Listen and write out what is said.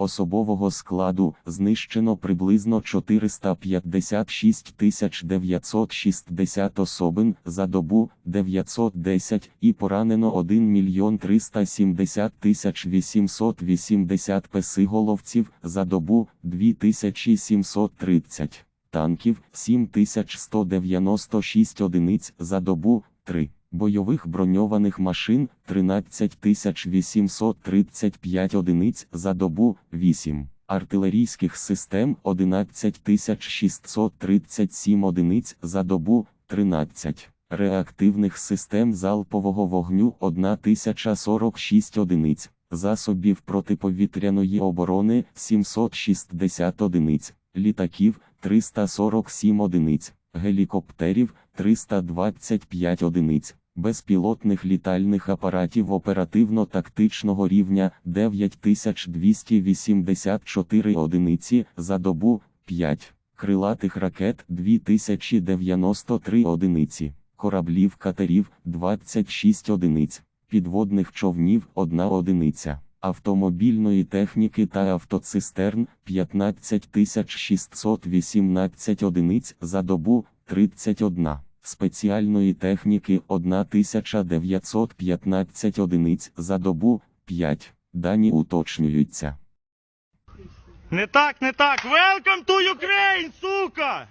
Особового складу знищено приблизно 456 960 особин за добу 910 і поранено 1 мільйон 370 880 песиголовців за добу 2730 танків 7196 одиниць за добу 3. Бойових броньованих машин 13 835 одиниць за добу 8. Артилерійських систем 11 637 одиниць за добу 13. Реактивних систем залпового вогню 1046 одиниць. Засобів протиповітряної оборони 760 одиниць. Літаків 347 одиниць. Гелікоптерів 325 одиниць безпілотних літальних апаратів оперативно-тактичного рівня 9284 одиниці за добу 5, крилатих ракет 2093 одиниці, кораблів катерів 26 одиниць, підводних човнів 1 одиниця. Автомобільної техніки та автоцистерн 15618 одиниць за добу 31 спеціальної техніки 1915 одиниць за добу 5. Дані уточнюються. Не так, не так. Welcome to Ukraine, сука!